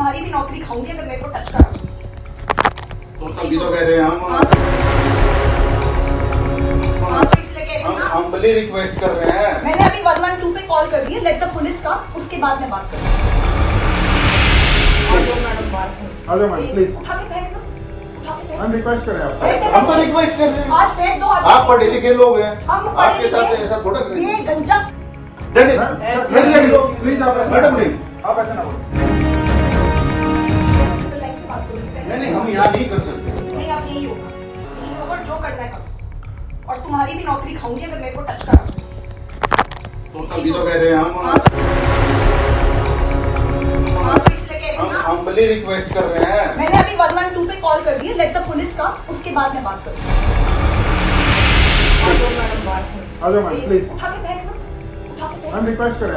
तुम्हारी भी नौकरी खाऊँगी अगर मेरे को टच करा तो। सभी तो कह रहे हैं हम हाँ। हाँ, तो इसलिए कह रही हूँ हम हम्बली रिक्वेस्ट कर रहे हैं। मैंने अभी वन वन टू पे कॉल कर दी है लेट द पुलिस का उसके बाद मैं बात करूँ आ जाओ मैम प्लीज़ उठा के फेंक दो उठा के फेंक मैम रिक्वेस्ट करें आप फेंक दो। हम तो रिक्वेस्ट कर रहे हैं। आज फेंक दो आज आप पढ़े लिखे लोग हैं। आपके साथ ऐसा थोड़ा ये गंजा मैडम लोग प्लीज़ आप मैडम नहीं आप ऐसा ना बोलो। नहीं नहीं हम यहाँ नहीं कर सकते। नहीं आप यही होगा। यही होगा जो करना है करो। और तुम्हारी भी नौकरी खाऊँगी अगर मेरे को टच करा। तो सभी तो कह रहे हैं हाँ हम हाँ, तो हूँ हम ना। हम्बली रिक्वेस्ट कर रहे हैं। मैंने अभी वन वन टू पे कॉल कर दी है लेट द पुलिस का उसके बाद मैं बात करूँ आ जाओ मैम प्लीज़ उठा के रिक्वेस्ट करें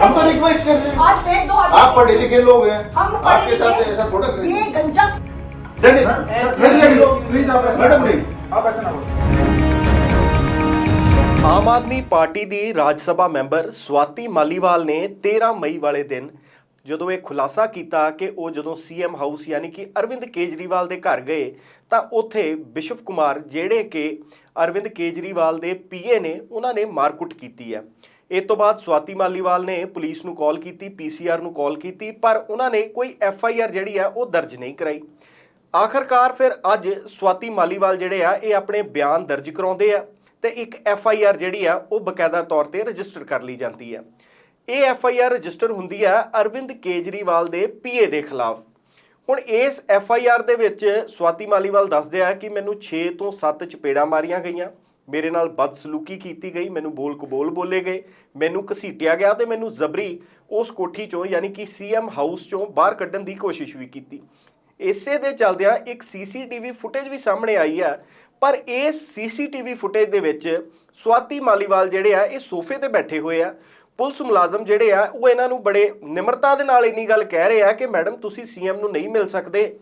हम तो रिक्वेस्ट कर रहे हैं। आज दो आज आप पढ़े लिखे लोग हैं। आपके साथ ऐसा थोड़ा ये गंजा नहीं नहीं मैम नहीं नहीं लोग प्लीज आप ऐसा मैडम नहीं आप ऐसा ना बोलो ਆਮ ਆਦਮੀ ਪਾਰਟੀ ਦੀ ਰਾਜ ਸਭਾ ਮੈਂਬਰ ਸਵਾਤੀ ਮਾਲੀਵਾਲ ਨੇ 13 ਮਈ ਵਾਲੇ ਦਿਨ ਜਦੋਂ ਇਹ ਖੁਲਾਸਾ ਕੀਤਾ ਕਿ ਉਹ ਜਦੋਂ ਸੀਐਮ ਹਾਊਸ ਯਾਨੀ ਕਿ ਅਰਵਿੰਦ ਕੇਜਰੀਵਾਲ ਦੇ ਘਰ ਗਏ ਤਾਂ ਉੱਥੇ ਬਿਸ਼ਵ ਕੁਮਾਰ ਜਿਹੜੇ ਕਿ ਅਰਵਿੰਦ ਕੇਜਰੀਵਾਲ ਦੇ ਪੀਏ ਨੇ ਉਹਨਾਂ ਨੇ ਮਾਰਕੁੱਟ ਕੀਤੀ ਹੈ ਇਹ ਤੋਂ ਬਾਅਦ ਸਵਾਤੀ ਮਾਲੀਵਾਲ ਨੇ ਪੁਲਿਸ ਨੂੰ ਕਾਲ ਕੀਤੀ ਪੀਸੀਆਰ ਨੂੰ ਕਾਲ ਕੀਤੀ ਪਰ ਉਹਨਾਂ ਨੇ ਕੋਈ ਐਫ ਆਈ ਆਰ ਜਿਹੜੀ ਆ ਉਹ ਦਰਜ ਨਹੀਂ ਕਰਾਈ ਆਖਰਕਾਰ ਫਿਰ ਅੱਜ ਸਵਾਤੀ ਮਾਲੀਵਾਲ ਜਿਹੜੇ ਆ, ਇਹ ਆਪਣੇ ਬਿਆਨ ਦਰਜ ਕਰਾਉਂਦੇ ਆ ਤੇ ਇੱਕ ਐਫ ਆਈ ਆਰ ਜਿਹੜੀ ਆ, ਉਹ ਬਕਾਇਦਾ ਤੌਰ ਤੇ ਰਜਿਸਟਰ ਕਰ ਲਈ ਜਾਂਦੀ ਆ। ਇਹ ਐਫ ਆਈ ਆਰ ਰਜਿਸਟਰ ਹੁੰਦੀ ਆ ਅਰਵਿੰਦ ਕੇਜਰੀਵਾਲ ਦੇ ਪੀਏ ਦੇ ਖਿਲਾਫ। ਹੁਣ ਇਸ ਐਫ ਆਈ ਆਰ ਦੇ ਵਿੱਚ ਸਵਾਤੀ ਮਾਲੀਵਾਲ ਦੱਸਦੇ ਆ ਕਿ ਮੈਨੂੰ 6 ਤੋਂ 7 ਚਪੇੜਾਂ ਮਾਰੀਆਂ ਗਈਆਂ। ਮੇਰੇ ਨਾਲ ਬਦਸਲੂਕੀ ਕੀਤੀ ਗਈ, ਮੈਨੂੰ ਬੋਲ ਕਬੋਲ ਬੋਲੇ ਗਏ, ਮੈਨੂੰ ਘਸੀਟਿਆ ਗਿਆ ਤੇ ਮੈਨੂੰ ਜ਼ਬਰੀ ਉਸ ਕੋਠੀ ਚੋਂ, ਯਾਨੀ ਕਿ ਸੀਐਮ ਹਾਊਸ ਚੋਂ ਬਾਹਰ ਕੱਢਣ ਦੀ ਕੋਸ਼ਿਸ਼ ਵੀ ਕੀਤੀ। ਇਸੇ ਦੇ ਚਲਦਿਆਂ ਇੱਕ ਸੀਸੀਟੀਵੀ ਫੁਟੇਜ ਵੀ ਸਾਹਮਣੇ ਆਈ ਹੈ ਪਰ ਇਸ ਸੀਸੀਟੀਵੀ ਫੁਟੇਜ ਦੇ ਵਿੱਚ ਸਵਾਤੀ ਮਾਲੀਵਾਲ ਜਿਹੜੇ ਆ, ਇਹ ਸੋਫੇ ਤੇ ਬੈਠੇ ਹੋਏ ਆ। ਪੁਲਿਸ ਮੁਲਾਜ਼ਮ ਜਿਹੜੇ ਆ, ਉਹ ਇਹਨਾਂ ਨੂੰ ਬੜੇ ਨਿਮਰਤਾ ਦੇ ਨਾਲ ਇੰਨੀ ਗੱਲ ਕਹਿ ਰਹੇ ਆ ਕਿ, ਮੈਡਮ, ਤੁਸੀਂ ਸੀਐਮ ਨੂੰ ਨਹੀਂ ਮਿਲ ਸਕਦੇ।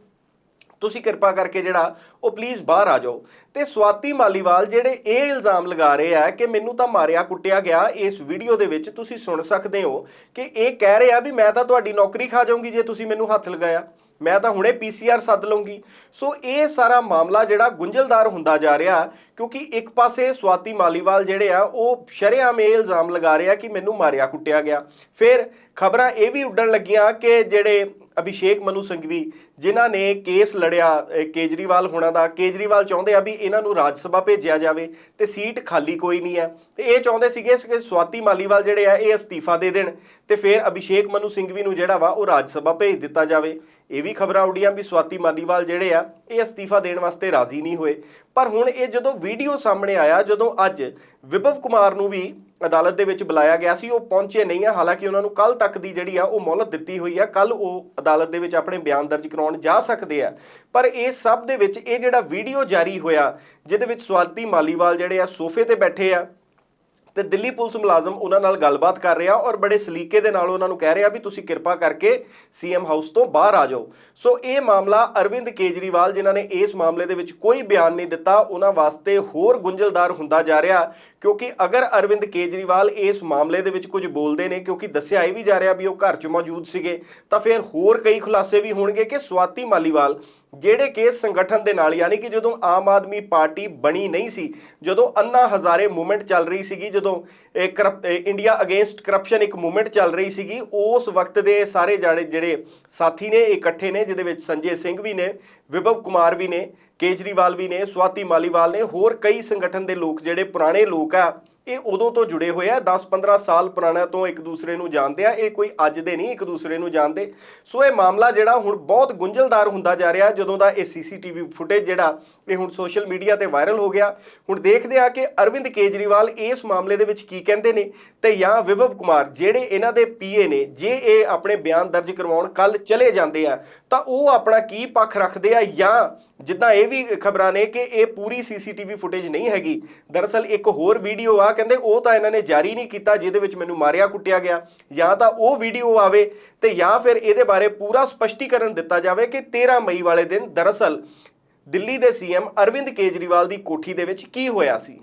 ਤੁਸੀਂ ਕਿਰਪਾ ਕਰਕੇ ਜਿਹੜਾ, ਉਹ ਪਲੀਜ਼ ਬਾਹਰ ਆ ਜਾਓ। ਤੇ ਸਵਾਤੀ ਮਾਲੀਵਾਲ ਜਿਹੜੇ ਇਹ ਇਲਜ਼ਾਮ ਲਗਾ ਰਹੇ ਆ ਕਿ ਮੈਨੂੰ ਤਾਂ ਮਾਰਿਆ ਕੁੱਟਿਆ ਗਿਆ, ਇਸ ਵੀਡੀਓ ਦੇ ਵਿੱਚ ਤੁਸੀਂ ਸੁਣ ਸਕਦੇ ਹੋ ਕਿ ਇਹ ਕਹਿ ਰਹੇ ਆ ਵੀ ਮੈਂ ਤਾਂ ਤੁਹਾਡੀ ਨੌਕਰੀ ਖਾ ਜਾਊਂਗੀ ਜੇ ਤੁਸੀਂ ਮੈਨੂੰ ਹੱਥ ਲਗਾਇਆ। ਮੈਂ ਤਾਂ ਹੁਣੇ ਪੀਸੀਆਰ ਸੱਦ ਲਵਾਂਗੀ ਸੋ ਇਹ ਸਾਰਾ ਮਾਮਲਾ ਜਿਹੜਾ ਗੁੰਝਲਦਾਰ ਹੁੰਦਾ ਜਾ ਰਿਹਾ, ਕਿਉਂਕਿ ਇੱਕ ਪਾਸੇ ਸਵਾਤੀ ਮਾਲੀਵਾਲ ਜਿਹੜੇ ਆ, ਉਹ ਸ਼ਰੇਆਮ ਇਹ ਇਲਜ਼ਾਮ ਲਗਾ ਰਿਹਾ ਕਿ ਮੈਨੂੰ ਮਾਰਿਆ ਕੁੱਟਿਆ ਗਿਆ। ਫਿਰ ਖਬਰਾਂ ਇਹ ਵੀ ਉੱਡਣ ਲੱਗੀਆਂ ਕਿ ਜਿਹੜੇ ਅਭਿਸ਼ੇਕ ਮਨੂ ਸੰਘਵੀ ਜਿਨ੍ਹਾਂ ਨੇ ਕੇਸ ਲੜਿਆ ਕੇਜਰੀਵਾਲ ਹੋਣਾ ਦਾ, ਕੇਜਰੀਵਾਲ ਚਾਹੁੰਦੇ ਆ ਵੀ ਇਹਨਾਂ ਨੂੰ ਰਾਜ ਸਭਾ ਭੇਜਿਆ ਜਾਵੇ ਤੇ ਸੀਟ ਖਾਲੀ ਕੋਈ ਨਹੀਂ ਹੈ। ਤੇ ਇਹ ਚਾਹੁੰਦੇ ਸੀਗੇ ਕਿ ਸਵਾਤੀ ਮਾਲੀਵਾਲ ਜਿਹੜੇ ਆ, ਇਹ ਅਸਤੀਫਾ ਦੇ ਦੇਣ ਤੇ ਫਿਰ ਅਭਿਸ਼ੇਕ ਮਨੂ ਸਿੰਘ ਵੀ ਨੂੰ ਜਿਹੜਾ ਵਾ ਉਹ ਰਾਜ ਸਭਾ ਭੇਜ ਦਿੱਤਾ ਜਾਵੇ। ਇਹ ਵੀ ਖਬਰਾਂ ਉੱਡੀਆਂ ਵੀ ਸਵਾਤੀ ਮਾਲੀਵਾਲ ਜਿਹੜੇ ਆ, ਇਹ ਅਸਤੀਫਾ ਦੇਣ ਵਾਸਤੇ ਰਾਜ਼ੀ ਨਹੀਂ ਹੋਏ। ਪਰ ਹੁਣ ਇਹ ਜਦੋਂ ਵੀਡੀਓ ਸਾਹਮਣੇ ਆਇਆ, ਜਦੋਂ ਅੱਜ ਵਿਭਵ ਕੁਮਾਰ ਨੂੰ ਵੀ ਅਦਾਲਤ ਦੇ ਵਿੱਚ ਬੁਲਾਇਆ ਗਿਆ ਸੀ, ਉਹ ਪਹੁੰਚੇ ਨਹੀਂ ਆ। ਹਾਲਾਂਕਿ ਉਹਨਾਂ ਨੂੰ ਕੱਲ ਤੱਕ ਦੀ ਜਿਹੜੀ ਆ, ਉਹ ਮੌਲਤ ਦਿੱਤੀ ਹੋਈ ਆ। ਕੱਲ ਉਹ ਅਦਾਲਤ ਦੇ ਵਿੱਚ ਆਪਣੇ ਬਿਆਨ ਦਰਜ ਕਰਾਉਣ ਜਾ ਸਕਦੇ ਆ। ਪਰ ਇਹ ਸਭ ਦੇ ਵਿੱਚ ਇਹ ਜਿਹੜਾ ਵੀਡੀਓ ਜਾਰੀ ਹੋਇਆ, ਜਿਹਦੇ ਵਿੱਚ ਸਵਾਤੀ ਮਾਲੀਵਾਲ ਜਿਹੜੇ ਆ ਸੋਫੇ ਤੇ ਬੈਠੇ ਆ ਤੇ ਦਿੱਲੀ ਪੁਲਿਸ ਮੁਲਾਜ਼ਮ ਉਹਨਾਂ ਨਾਲ ਗੱਲਬਾਤ ਕਰ ਰਿਹਾ ਔਰ ਬੜੇ ਸਲੀਕੇ ਦੇ ਨਾਲ ਉਹਨਾਂ ਨੂੰ ਕਹਿ ਰਿਹਾ ਵੀ ਤੁਸੀਂ ਕਿਰਪਾ ਕਰਕੇ ਸੀਐਮ ਹਾਊਸ ਤੋਂ ਬਾਹਰ ਆ ਜਾਓ। ਸੋ ਇਹ ਮਾਮਲਾ ਅਰਵਿੰਦ ਕੇਜਰੀਵਾਲ, ਜਿਨ੍ਹਾਂ ਨੇ ਇਸ ਮਾਮਲੇ ਦੇ ਵਿੱਚ ਕੋਈ ਬਿਆਨ ਨਹੀਂ ਦਿੱਤਾ, ਉਹਨਾਂ ਵਾਸਤੇ ਹੋਰ ਗੁੰਝਲਦਾਰ ਹੁੰਦਾ ਜਾ ਰਿਹਾ ਕਿਉਂਕਿ ਅਗਰ ਅਰਵਿੰਦ ਕੇਜਰੀਵਾਲ ਇਸ ਮਾਮਲੇ ਦੇ ਵਿੱਚ ਕੁਝ ਬੋਲਦੇ ਨੇ, ਕਿਉਂਕਿ ਦੱਸਿਆ ਇਹ ਵੀ ਜਾ ਰਿਹਾ ਵੀ ਉਹ ਘਰ 'ਚ ਮੌਜੂਦ ਸੀਗੇ, ਤਾਂ ਫਿਰ ਹੋਰ ਕਈ ਖੁਲਾਸੇ ਵੀ ਹੋਣਗੇ ਕਿ ਸਵਾਤੀ ਮਾਲੀਵਾਲ, ਜਿਹੜੇ ਕਿ ਸੰਗਠਨ ਦੇ ਨਾਲ, ਯਾਨੀ ਕਿ ਜਦੋਂ ਆਮ ਆਦਮੀ ਪਾਰਟੀ ਬਣੀ ਨਹੀਂ ਸੀ, ਜਦੋਂ ਅੰਨਾ ਹਜ਼ਾਰੇ ਮੂਵਮੈਂਟ ਚੱਲ ਰਹੀ ਸੀਗੀ, ਜਦੋਂ ਇਹ ਕਰਪ- ਇੰਡੀਆ ਅਗੇਂਸਟ ਕਰਪਸ਼ਨ ਇੱਕ ਮੂਵਮੈਂਟ ਚੱਲ ਰਹੀ ਸੀਗੀ, ਉਸ ਵਕਤ ਦੇ ਸਾਰੇ ਜਾੜੇ ਜਿਹੜੇ ਸਾਥੀ ਨੇ, ਇਕੱਠੇ ਨੇ, ਜਿਹਦੇ ਵਿੱਚ ਸੰਜੇ ਸਿੰਘ ਵੀ ਨੇ, ਵਿਭਵ ਕੁਮਾਰ ਵੀ ਨੇ ਕੇਜਰੀਵਾਲ ਵੀ ਨੇ ਸਵਾਤੀ ਮਾਲੀਵਾਲ ਨੇ, ਹੋਰ ਕਈ ਸੰਗਠਨ ਦੇ ਲੋਕ ਜਿਹੜੇ ਪੁਰਾਣੇ ਲੋਕ ਆ, ਇਹ ਉਦੋਂ ਤੋਂ ਜੁੜੇ ਹੋਏ ਆ 10-15 ਸਾਲ ਪੁਰਾਣਾ ਤੋਂ ਇੱਕ ਦੂਸਰੇ ਨੂੰ ਜਾਣਦੇ ਆ, ਇਹ ਕੋਈ ਅੱਜ ਦੇ ਨਹੀਂ, ਇੱਕ ਦੂਸਰੇ ਨੂੰ ਜਾਣਦੇ। ਸੋ ਇਹ ਮਾਮਲਾ ਜਿਹੜਾ ਹੁਣ ਬਹੁਤ ਗੁੰਝਲਦਾਰ ਹੁੰਦਾ ਜਾ ਰਿਹਾ, ਜਦੋਂ ਦਾ ਇਹ ਸੀਸੀਟੀਵੀ ਫੁਟੇਜ ਜਿਹੜਾ ਇਹ ਹੁਣ ਸੋਸ਼ਲ ਮੀਡੀਆ ਤੇ ਵਾਇਰਲ ਹੋ ਗਿਆ। ਹੁਣ ਦੇਖਦੇ ਆ ਕਿ ਅਰਵਿੰਦ ਕੇਜਰੀਵਾਲ ਇਸ ਮਾਮਲੇ ਦੇ ਵਿੱਚ ਕੀ ਕਹਿੰਦੇ ਨੇ ਤੇ ਜਾਂ ਵਿਭਵ ਕੁਮਾਰ ਜਿਹੜੇ ਇਹਨਾਂ ਦੇ ਪੀਏ ਨੇ, ਜੇ ਇਹ ਆਪਣੇ ਬਿਆਨ ਦਰਜ ਕਰਵਾਉਣ ਕੱਲ ਚਲੇ ਜਾਂਦੇ ਆ, ਤਾਂ ਉਹ ਆਪਣਾ ਕੀ ਪੱਖ ਰੱਖਦੇ ਆ ਜਾਂ ਜਿੱਦਾਂ ਇਹ ਵੀ ਖਬਰਾਂ ਨੇ ਕਿ ਇਹ ਪੂਰੀ ਸੀਸੀਟੀਵੀ ਫੁਟੇਜ ਨਹੀਂ ਹੈਗੀ। ਦਰਅਸਲ ਇੱਕ ਹੋਰ ਵੀਡੀਓ ਆ, ਕਹਿੰਦੇ ਉਹ ਤਾਂ ਇਹਨਾਂ ਨੇ ਜਾਰੀ ਨਹੀਂ ਕੀਤਾ, ਜਿਹਦੇ ਵਿੱਚ ਮੈਨੂੰ ਮਾਰਿਆ ਕੁੱਟਿਆ ਗਿਆ। ਜਾਂ ਤਾਂ ਉਹ ਵੀਡੀਓ ਆਵੇ ਤੇ ਜਾਂ ਫਿਰ ਇਹਦੇ ਬਾਰੇ ਪੂਰਾ ਸਪਸ਼ਟੀਕਰਨ ਦਿੱਤਾ ਜਾਵੇ ਕਿ 13 ਮਈ ਵਾਲੇ ਦਿਨ ਦਰਅਸਲ ਦਿੱਲੀ ਦੇ ਸੀਐਮ ਅਰਵਿੰਦ ਕੇਜਰੀਵਾਲ ਦੀ ਕੋਠੀ ਦੇ ਵਿੱਚ ਕੀ ਹੋਇਆ ਸੀ?